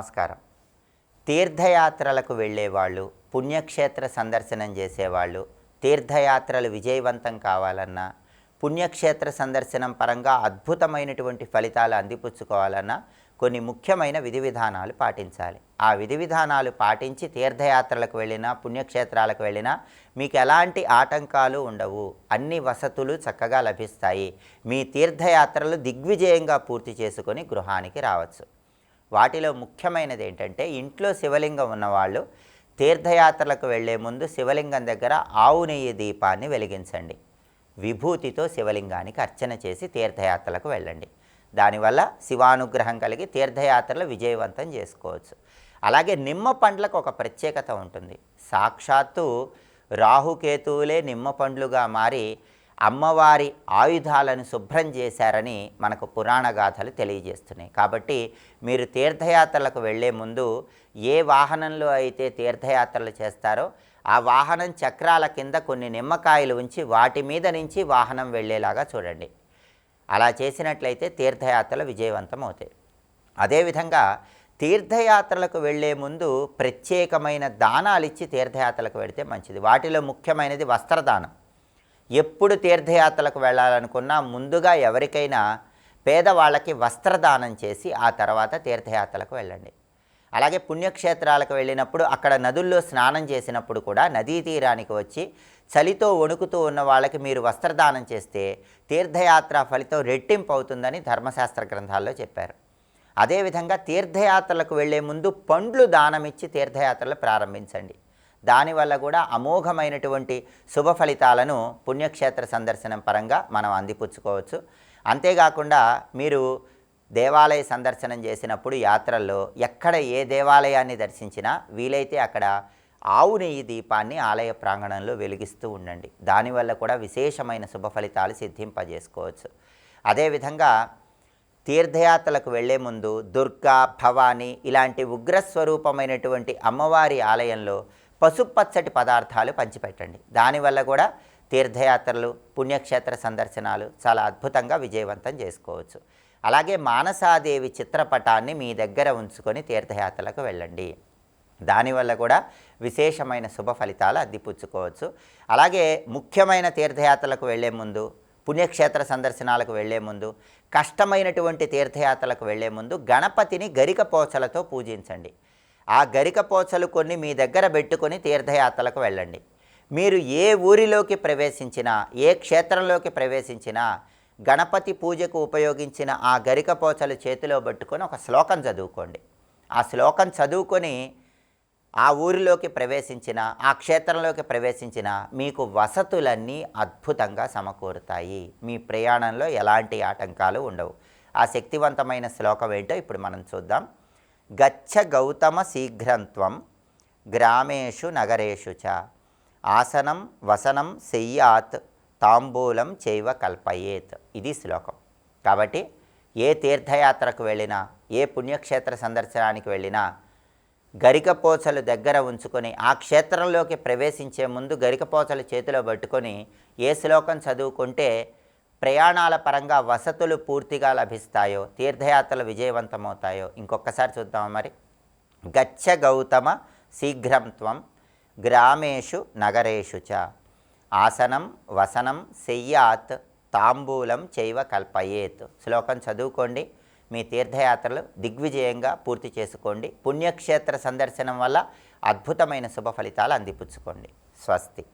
నమస్కారం. తీర్థయాత్రలకు వెళ్ళేవాళ్ళు పుణ్యక్షేత్ర సందర్శనం చేసేవాళ్ళు తీర్థయాత్రలు విజయవంతం కావాలన్నా పుణ్యక్షేత్ర సందర్శనం పరంగా అద్భుతమైనటువంటి ఫలితాలు అందిపుచ్చుకోవాలన్నా కొన్ని ముఖ్యమైన విధి విధానాలు పాటించాలి. ఆ విధి విధానాలు పాటించి తీర్థయాత్రలకు వెళ్ళినా పుణ్యక్షేత్రాలకు వెళ్ళినా మీకు ఎలాంటి ఆటంకాలు ఉండవు. అన్ని వసతులు చక్కగా లభిస్తాయి. మీ తీర్థయాత్రలు దిగ్విజయంగా పూర్తి చేసుకొని గృహానికి రావచ్చు. వాటిలో ముఖ్యమైనది ఏంటంటే ఇంట్లో శివలింగం ఉన్నవాళ్ళు తీర్థయాత్రలకు వెళ్ళే ముందు శివలింగం దగ్గర ఆవు నెయ్యి దీపాన్ని వెలిగించండి. విభూతితో శివలింగానికి అర్చన చేసి తీర్థయాత్రలకు వెళ్ళండి. దానివల్ల శివానుగ్రహం కలిగి తీర్థయాత్రలు విజయవంతం చేసుకోవచ్చు. అలాగే నిమ్మ పండ్లకు ఒక ప్రత్యేకత ఉంటుంది. సాక్షాత్తు రాహుకేతువులే నిమ్మ పండ్లుగా మారి అమ్మవారి ఆయుధాలను శుభ్రం చేశారని మనకు పురాణ గాథలు తెలియజేస్తున్నాయి. కాబట్టి మీరు తీర్థయాత్రలకు వెళ్ళే ముందు ఏ వాహనంలో అయితే తీర్థయాత్రలు చేస్తారో ఆ వాహనం చక్రాల కింద కొన్ని నిమ్మకాయలు ఉంచి వాటి మీద నుంచి వాహనం వెళ్ళేలాగా చూడండి. అలా చేసినట్లయితే తీర్థయాత్రలు విజయవంతం అవుతాయి. అదేవిధంగా తీర్థయాత్రలకు వెళ్ళే ముందు ప్రత్యేకమైన దానాలు ఇచ్చి తీర్థయాత్రలకు వెళితే మంచిది. వాటిలో ముఖ్యమైనది వస్త్రదానం. ఎప్పుడు తీర్థయాత్రలకు వెళ్ళాలనుకున్నా ముందుగా ఎవరికైనా పేదవాళ్ళకి వస్త్రదానం చేసి ఆ తర్వాత తీర్థయాత్రలకు వెళ్ళండి. అలాగే పుణ్యక్షేత్రాలకు వెళ్ళినప్పుడు అక్కడ నదుల్లో స్నానం చేసినప్పుడు కూడా నదీ తీరానికి వచ్చి చలితో వణుకుతూ ఉన్న వాళ్ళకి మీరు వస్త్రదానం చేస్తే తీర్థయాత్ర ఫలితం రెట్టింపు అవుతుందని ధర్మశాస్త్ర గ్రంథాల్లో చెప్పారు. అదేవిధంగా తీర్థయాత్రలకు వెళ్ళే ముందు పండ్లు దానమిచ్చి తీర్థయాత్రలు ప్రారంభించండి. దానివల్ల కూడా అమోఘమైనటువంటి శుభ ఫలితాలను పుణ్యక్షేత్ర సందర్శనం పరంగా మనం అందిపుచ్చుకోవచ్చు. అంతేకాకుండా మీరు దేవాలయ సందర్శనం చేసినప్పుడు యాత్రల్లో ఎక్కడ ఏ దేవాలయాన్ని దర్శించినా వీలైతే అక్కడ ఆవు నెయ్యి దీపాన్ని ఆలయ ప్రాంగణంలో వెలిగిస్తూ ఉండండి. దానివల్ల కూడా విశేషమైన శుభ ఫలితాలు సిద్ధింపజేసుకోవచ్చు. అదేవిధంగా తీర్థయాత్రలకు వెళ్ళే ముందు దుర్గా భవాని ఇలాంటి ఉగ్రస్వరూపమైనటువంటి అమ్మవారి ఆలయంలో పసుపచ్చటి పదార్థాలు పంచిపెట్టండి. దానివల్ల కూడా తీర్థయాత్రలు పుణ్యక్షేత్ర సందర్శనాలు చాలా అద్భుతంగా విజయవంతం చేసుకోవచ్చు. అలాగే మానసాదేవి చిత్రపటాన్ని మీ దగ్గర ఉంచుకొని తీర్థయాత్రలకు వెళ్ళండి. దానివల్ల కూడా విశేషమైన శుభ ఫలితాలు అందిపుచ్చుకోవచ్చు. అలాగే ముఖ్యమైన తీర్థయాత్రలకు వెళ్ళే ముందు పుణ్యక్షేత్ర సందర్శనాలకు వెళ్ళే ముందు కష్టమైనటువంటి తీర్థయాత్రలకు వెళ్ళే ముందు గణపతిని గరిక పోచలతో పూజించండి. ఆ గరిక పోచలు కొన్ని మీ దగ్గర పెట్టుకొని తీర్థయాత్రలకు వెళ్ళండి. మీరు ఏ ఊరిలోకి ప్రవేశించినా ఏ క్షేత్రంలోకి ప్రవేశించినా గణపతి పూజకు ఉపయోగించిన ఆ గరిక పోచలు చేతిలో పట్టుకొని ఒక శ్లోకం చదువుకోండి. ఆ శ్లోకం చదువుకొని ఆ ఊరిలోకి ప్రవేశించిన ఆ క్షేత్రంలోకి ప్రవేశించిన మీకు వసతులన్నీ అద్భుతంగా సమకూరుతాయి. మీ ప్రయాణంలో ఎలాంటి ఆటంకాలు ఉండవు. ఆ శక్తివంతమైన శ్లోకం ఏంటో ఇప్పుడు మనం చూద్దాం. గచ్చ గౌతమ శీఘ్రంత్వం గ్రామేషు నగరేషు చ ఆసనం వసనం సెయ్యాత్ తాంబూలం చైవ కల్పయేత్ ఇది శ్లోకం కాబట్టి ఏ తీర్థయాత్రకు వెళ్ళినా ఏ పుణ్యక్షేత్ర సందర్శనానికి వెళ్ళినా గరికపోచలు దగ్గర ఉంచుకొని ఆ క్షేత్రంలోకి ప్రవేశించే ముందు గరికపోచలు చేతిలో పట్టుకొని ఏ శ్లోకం చదువుకుంటే ప్రయాణాల పరంగా వసతులు పూర్తిగా లభిస్తాయో తీర్థయాత్రలు విజయవంతమవుతాయో ఇంకొకసారి చూద్దాం మరి? గచ్చ గౌతమ శీఘ్రం త్వం గ్రామేషు నగరేషు చ. ఆసనం వసనం సెయ్యాత్ తాంబూలం చైవ కల్పయేత్. శ్లోకం చదువుకోండి మీ తీర్థయాత్రలు దిగ్విజయంగా పూర్తి చేసుకోండి. పుణ్యక్షేత్ర సందర్శనం వల్ల అద్భుతమైన శుభ ఫలితాలు అందిపుచ్చుకోండి. స్వస్తి.